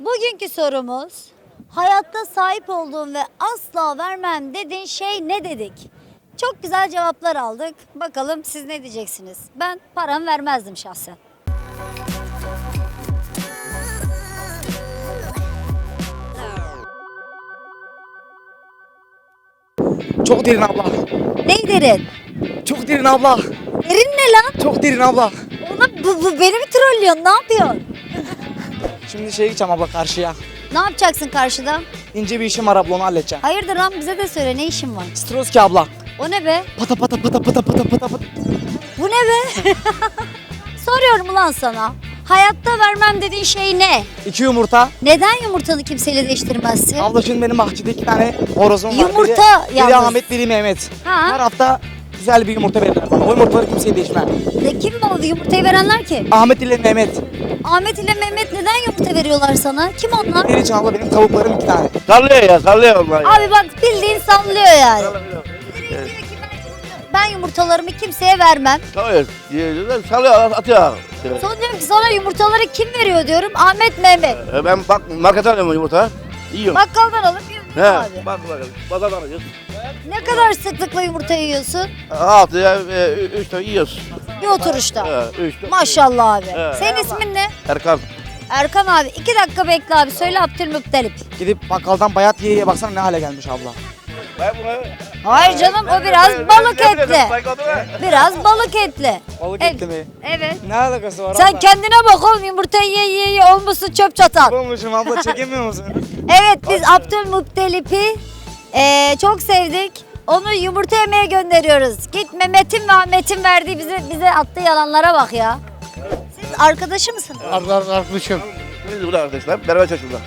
Bugünkü sorumuz hayatta sahip olduğun ve asla vermem dediğin şey ne dedik? Çok güzel cevaplar aldık. Bakalım siz ne diyeceksiniz? Ben param vermezdim şahsen. Çok derin abla. Ne derin? Çok derin abla. Derin ne lan? Çok derin abla. Oğlum bu, bu beni mi trollüyorsun? Ne yapıyorsun? Şimdi şeye gideceğim abla karşıya. Ne yapacaksın karşıda? İnce bir işim var abla onu halledeceğim. Hayırdır lan bize de söyle ne işin var? Stroski abla. O ne be? Pata pata pata pata pata pata pata. Bu ne be? Soruyorum ulan sana. Hayatta vermem dediğin şey ne? İki yumurta. Neden yumurtanı kimseyle değiştirmezsin? Abla şimdi benim bahçede iki tane horozum var. Yumurta biri, biri yalnız. Ahmet biri Mehmet. Ha. Her hafta güzel bir yumurta verirler bana. O yumurtaları kimseye değişmem. Ne kim oldu yumurtayı verenler kim? Ahmet ile Mehmet. Ahmet ile Mehmet neden yumurta veriyorlar sana? Kim onlar? Meriç abla benim tavuklarım iki tane. Sallıyor ya sallıyor onlar ya. Abi bak bildiğin sallıyor yani. Diyor ki ben yumurta- Ben yumurtalarımı kimseye vermem. Sallıyor. Sallıyor atıyor. Sonra diyorum ki sana yumurtaları kim veriyor diyorum. Ahmet Mehmet. E, Ben bak marketten alıyorum yumurta. Yiyorum. Bakkaldan alıp yiyorsun He, abi. bak bakalım. Pazardan alıyoruz. Ne kadar sıklıkla yumurta yiyorsun? Altı ya, e, üç tane yiyoruz. Bir oturuşta. Üç tane. Maşallah abi. Evet. Senin ismin ne? Erkan. Erkan abi. iki dakika bekle abi. Söyle Abdülmuttalip. Gidip bakkaldan bayat yiye yiye baksana ne hale gelmiş abla. Ben bunu... Hayır canım o biraz balık etli. Biraz balık etli. Balık Evet. etli mi? Evet. Ne alakası var Sen abla? kendine bak oğlum yumurtayı ye ye ye olmuşsun çöp çatan. Olmuşum abla çekemiyor musun? Evet biz Abdülmuttalip'i eee, çok sevdik. Onu yumurta yemeye gönderiyoruz. Git Mehmet'in ve Ahmet'in verdiği bize bize attığı yalanlara bak ya. Siz arkadaşı mısınız? Arkadaşım. Biz burada arkadaşlar. Beraber çalışıyoruz.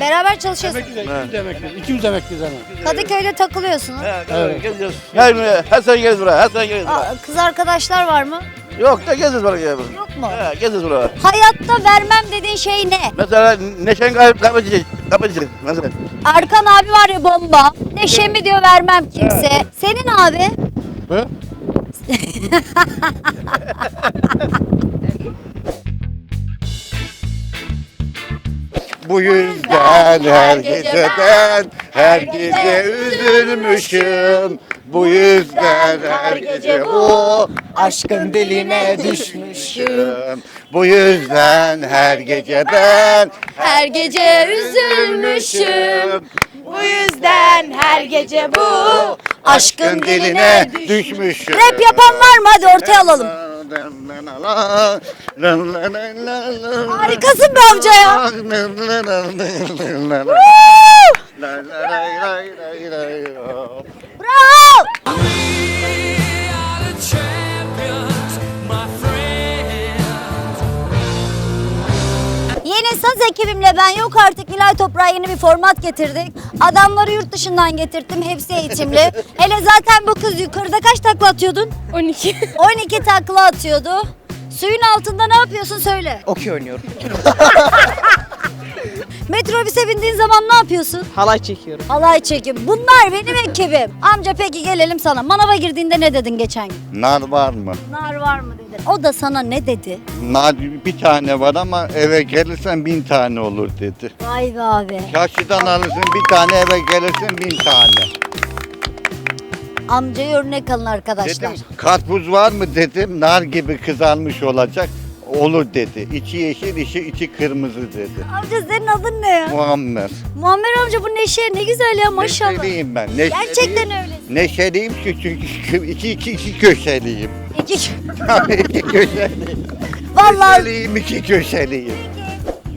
Beraber çalışıyorsunuz. İkimiz de emekliyiz. İkimiz emekliyiz ama. Kadıköy'de takılıyorsunuz. He, Evet. geziyoruz. Her, her sene geliriz buraya. Her sene geliriz buraya. Kız arkadaşlar var mı? Yok da geziyoruz buraya. Yok mu? He, geziyoruz buraya. Hayatta vermem dediğin şey ne? Mesela Neşen kayıp kaybedecek. Kaybedecek. Mesela. Arkan abi var ya bomba. Neşemi diyor vermem kimse. Senin abi? Hı? Bu yüzden her geceden her gece üzülmüşüm. Bu yüzden her gece bu aşkın diline düşmüşüm. Bu yüzden her gece ben Her gece üzülmüşüm. Bu yüzden her gece bu aşkın diline düşmüşüm. Rap yapan var mı? Hadi ortaya alalım. Harikasın be amca ya. Bravo. Saz ekibimle ben yok artık Nilay Toprağa yeni bir format getirdik. Adamları yurt dışından getirttim hepsi eğitimli. Hele zaten bu kız yukarıda kaç takla atıyordun? 12. 12 takla atıyordu. Suyun altında ne yapıyorsun söyle. Okey oynuyorum. Metrobüse bindiğin zaman ne yapıyorsun? Halay çekiyorum. Halay çekim. Bunlar benim ekibim. Amca peki gelelim sana. Manava girdiğinde ne dedin geçen gün? Nar var mı? Nar var mı. O da sana ne dedi? Nar bir tane var ama eve gelirsen bin tane olur dedi. Vay be abi. Çarşıdan alırsın bir tane eve gelirsin bin tane. Amcayı örnek alın arkadaşlar. Dedim karpuz var mı dedim nar gibi kızarmış olacak. Olur dedi. İçi yeşil içi, içi kırmızı dedi. Amca senin adın ne ya? Muammer. Muammer amca bu neşe ne güzel ya maşallah. Neşeliyim ben. Neşeliyim. Gerçekten öyle. Neşeliyim çünkü çünkü iki, iki, iki köşeliyim. İki... iki köşeliyim. Vallahi Neşeliyim iki köşeliyim.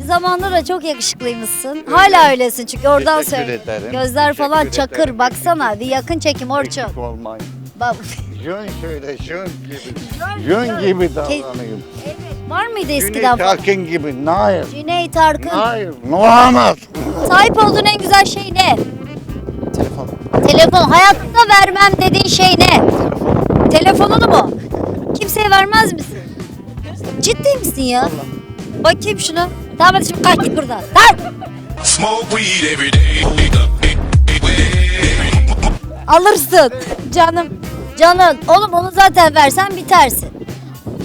zamanında da çok yakışıklıymışsın. Hala öylesin çünkü oradan Teşekkür söyle. ederim. Gözler falan Teşekkür çakır ederim. baksana bir yakın çekim Orçun. Eksik olmayın. Bak. Jön şöyle jön gibi. Jön gibi davranayım. Evet. Var mıydı Cüneyt eskiden falan? Arkın gibi. Hayır. Cüneyt Arkın. Hayır. Olamaz. Sahip olduğun en güzel şey ne? Telefon. Telefon. Hayatta vermem dediğin şey ne? Telefonunu mu? Kimseye vermez misin? Ciddi misin ya? Bakayım şunu. Tamam hadi şimdi kaç git buradan. Lan! Alırsın. Canım. Canın. Oğlum onu zaten versen bitersin.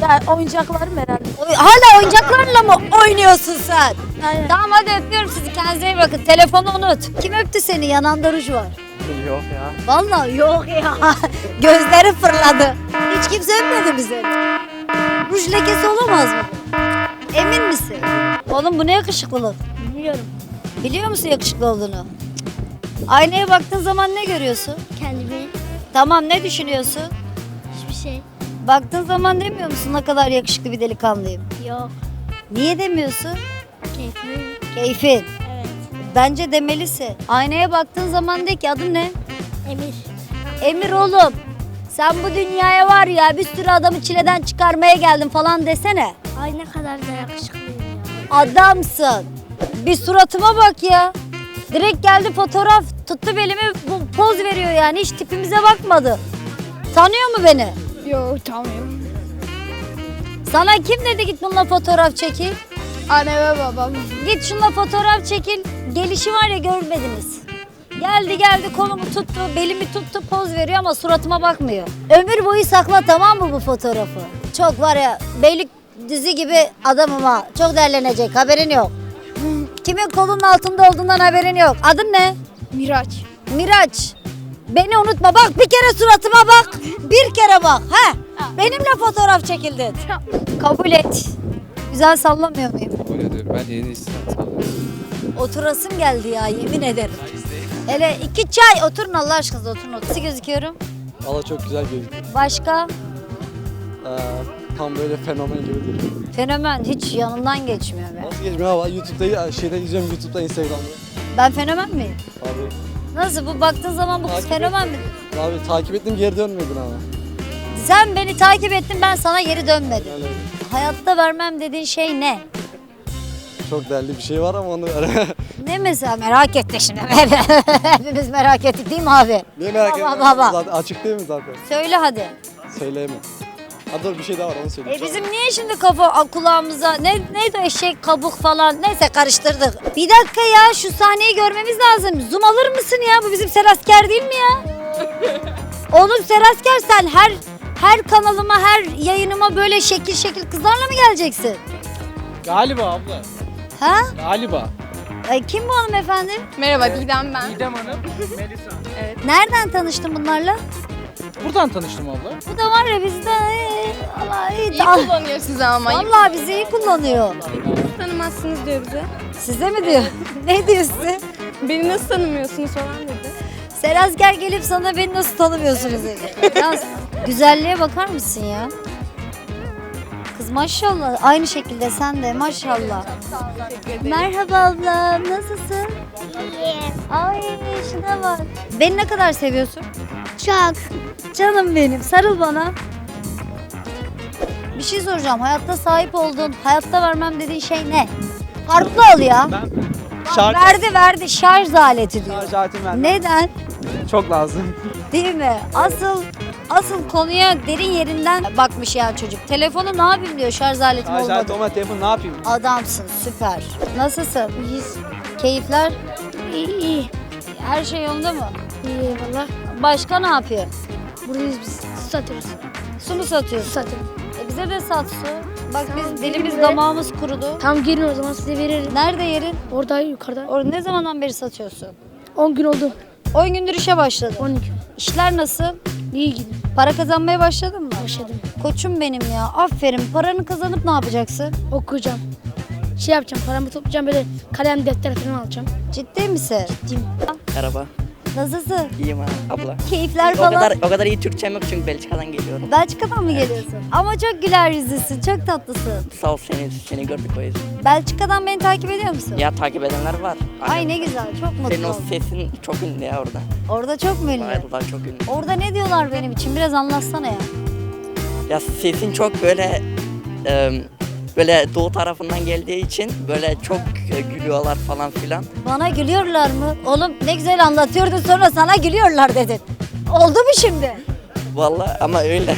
Ya oyuncaklarım herhalde. Oy- Hala oyuncaklarla mı oynuyorsun sen? Aynen. Tamam hadi öpüyorum sizi. kendinize iyi bakın. Telefonu unut. Kim öptü seni? Yananda ruj var. Yok ya. Vallahi yok ya. Gözleri fırladı. Hiç kimse öpmedi bizi. Ruj lekesi olamaz mı? Emin misin? Oğlum bu ne yakışıklılık? Bilmiyorum. Biliyor musun yakışıklı olduğunu? Aynaya baktığın zaman ne görüyorsun? Kendimi Tamam ne düşünüyorsun? hiçbir şey Baktığın zaman demiyor musun ne kadar yakışıklı bir delikanlıyım? yok. Niye demiyorsun? Keyfim. Keyfin. Bence demelisin. Aynaya baktığın zaman de ki adın ne? Emir. Emir oğlum. Sen bu dünyaya var ya bir sürü adamı çileden çıkarmaya geldin falan desene. Ay ne kadar da yakışıklıyım ya. Adamsın. Bir suratıma bak ya. Direkt geldi fotoğraf tuttu belimi poz veriyor yani hiç tipimize bakmadı. Tanıyor mu beni? Yok tanımıyorum. Sana kim dedi git bununla fotoğraf çekil? Anne ve babam. Git şunla fotoğraf çekil. Gelişi var ya görmediniz. Geldi geldi kolumu tuttu, belimi tuttu, poz veriyor ama suratıma bakmıyor. Ömür boyu sakla tamam mı bu fotoğrafı? Çok var ya beylik dizi gibi adamım ha. Çok derlenecek haberin yok. Kimin kolunun altında olduğundan haberin yok. Adın ne? Miraç. Miraç. Beni unutma bak bir kere suratıma bak. Bir kere bak. Ha? Benimle fotoğraf çekildin. Kabul et. Güzel sallamıyor muyum? Öyle. Ben yeni İstanbul Oturasım geldi ya yemin ederim. Hele iki çay oturun Allah aşkına oturun oturun. Nasıl gözüküyorum? Valla çok güzel gözüküyor. Başka? Ee, tam böyle fenomen gibi duruyor. Fenomen hiç yanından geçmiyor be. Nasıl geçmiyor ama YouTube'da şeyde izliyorum YouTube'da Instagram'da. Ben fenomen miyim? Abi, Nasıl bu baktığın zaman bu kız Takip fenomen mi? abi takip ettim geri dönmedin ama. Sen beni takip ettin ben sana geri dönmedim. Yani Hayatta vermem dediğin şey ne? Çok değerli bir şey var ama onu Ne mesela merak etti şimdi. Hepimiz merak ettik değil mi abi? Niye merak Baba, ediyorsun? baba. Zaten açık değil mi zaten? Söyle hadi. Söyleyemem. Ha dur bir şey daha var onu söyleyeyim. E bizim niye şimdi kafa kulağımıza ne neydi o eşek kabuk falan neyse karıştırdık. Bir dakika ya şu sahneyi görmemiz lazım. Zoom alır mısın ya bu bizim Serasker değil mi ya? Oğlum Serasker sen her her kanalıma her yayınıma böyle şekil şekil kızlarla mı geleceksin? Galiba abla. Ha? Galiba. Ay, kim bu hanımefendi? Merhaba Didem ben. İdem Hanım, Melisa. Nereden tanıştın bunlarla? Buradan tanıştım abla. Bu da var ya bizde ee, Allah iyi. İyi kullanıyor sizi ama. iyi Vallahi bizi iyi kullanıyor. tanımazsınız diyor bize. Size mi diyor? ne diyor size? Beni nasıl tanımıyorsunuz falan dedi. Serasker gelip sana beni nasıl tanımıyorsunuz dedi. Güzelliğe bakar mısın ya? Kız maşallah aynı şekilde sen de maşallah. Merhaba abla nasılsın? Ay şuna bak. Beni ne kadar seviyorsun? Çok. Canım benim sarıl bana. Bir şey soracağım. Hayatta sahip olduğun, hayatta vermem dediğin şey ne? Farklı ol ya. Şarj, Verdi verdi şarj aleti diyor. şarj aletim ben. Neden? Çok lazım. Değil mi? Asıl asıl konuya derin yerinden bakmış ya çocuk. Telefonu ne yapayım diyor şarj aletim Şarj olmadı. aleti telefon ne yapayım? Adamsın süper. Nasılsın? İyiyiz. Keyifler? İyi iyi. Her şey yolunda mı? İyi valla. Başka ne yapıyor? Buradayız biz. Su satıyoruz. Su mu satıyorsun? Su satıyorum. E bize de sat su. Bak Tamam, biz dilimiz gelin damağımız kurudu. Tam gelin o zaman size veririm. Nerede yerin? Orada yukarıda. Orada ne zamandan beri satıyorsun? 10 gün oldu. 10 gündür işe başladın. 12. İşler nasıl? İyi gidiyor. Para kazanmaya başladın mı? Başladım. Koçum benim ya. Aferin. Paranı kazanıp ne yapacaksın? Okuyacağım. Şey yapacağım. Paramı toplayacağım böyle kalem defter falan alacağım. Ciddi misin? Ciddiyim. Merhaba. Nasılsın? İyiyim ha abla. Keyifler O falan. kadar o kadar iyi Türkçem yok çünkü Belçika'dan geliyorum. Belçika'dan mı geliyorsun? Ama çok güler yüzlüsün, çok tatlısın. Sağ ol seni seni gördük o yüzden. Belçika'dan beni takip ediyor musun? Ya takip edenler var. Ay ne güzel, çok Senin mutlu o oldum. sesin çok ünlü ya orada. Orada çok mu ünlü? Vallahi çok ünlü. Orada ne diyorlar benim için? Biraz anlatsana ya. Ya sesin çok böyle e, böyle doğu tarafından geldiği için böyle çok e, gülüyorlar falan filan. Bana gülüyorlar mı? Oğlum ne güzel anlatıyordun sonra sana gülüyorlar dedin. Oldu mu şimdi? Vallahi ama öyle.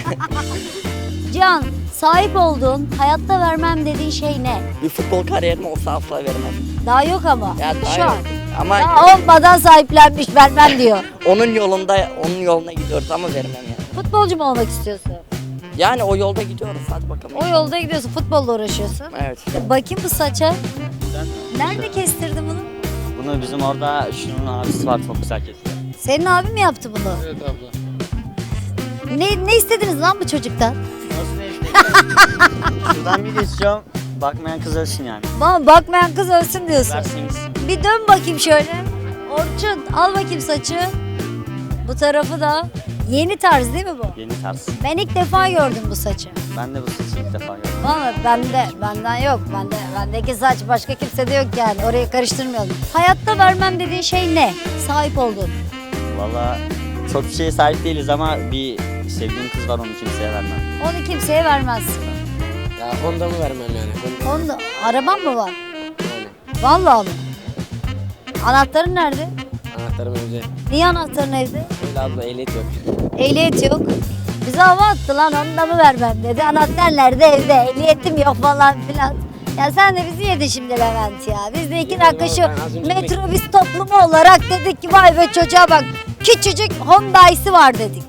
Can, sahip olduğun, hayatta vermem dediğin şey ne? bir futbol kariyerimi olsa asla vermem. Daha yok ama. Ya daha Şu yok. an. Ama Daha olmadan sahiplenmiş vermem diyor. onun yolunda onun yoluna gidiyoruz ama vermem yani. Futbolcu mu olmak istiyorsun? Yani o yolda gidiyoruz hadi bakalım. O yolda gidiyorsun, futbolla uğraşıyorsun. Evet. Bakayım bu saça. Nerede kestirdin bunu? Bunu bizim orada şunun abisi var çok güzel kesiyor. Senin abin mi yaptı bunu? Evet abla. Ne, ne istediniz lan bu çocuktan? Nasıl ne Şuradan bir istiyorum. Bakmayan kız ölsün yani. Bana bakmayan kız ölsün diyorsun. Verseniz. Bir dön bakayım şöyle. Orçun al bakayım saçı. Bu tarafı da. Yeni tarz değil mi bu? Yeni tarz. Ben ilk defa gördüm bu saçı. Ben de bu saçı ilk defa gördüm. Valla bende, benden yok. Bende, bendeki saç başka kimsede yok yani. Orayı karıştırmayalım. Hayatta vermem dediğin şey ne? Sahip olduğun. Valla çok bir şeye sahip değiliz ama bir sevdiğim kız var onu kimseye vermem. Onu kimseye vermezsin. Ya Honda mı vermem yani? Honda. Onun araban mı var? Yani. Vallahi mı? Anahtarın nerede? Anahtarım evde. Niye anahtarın evde? Öyle abla ehliyet yok. Ehliyet yok. Bize hava attı lan onu da mı vermem dedi. Anahtar nerede evde? Ehliyetim yok falan filan. Ya sen de bizi yedin şimdi Levent ya. Biz de iki dakika şu ben az önce metrobüs toplumu olarak dedik ki vay be çocuğa bak. Küçücük Honda'ysı var dedik.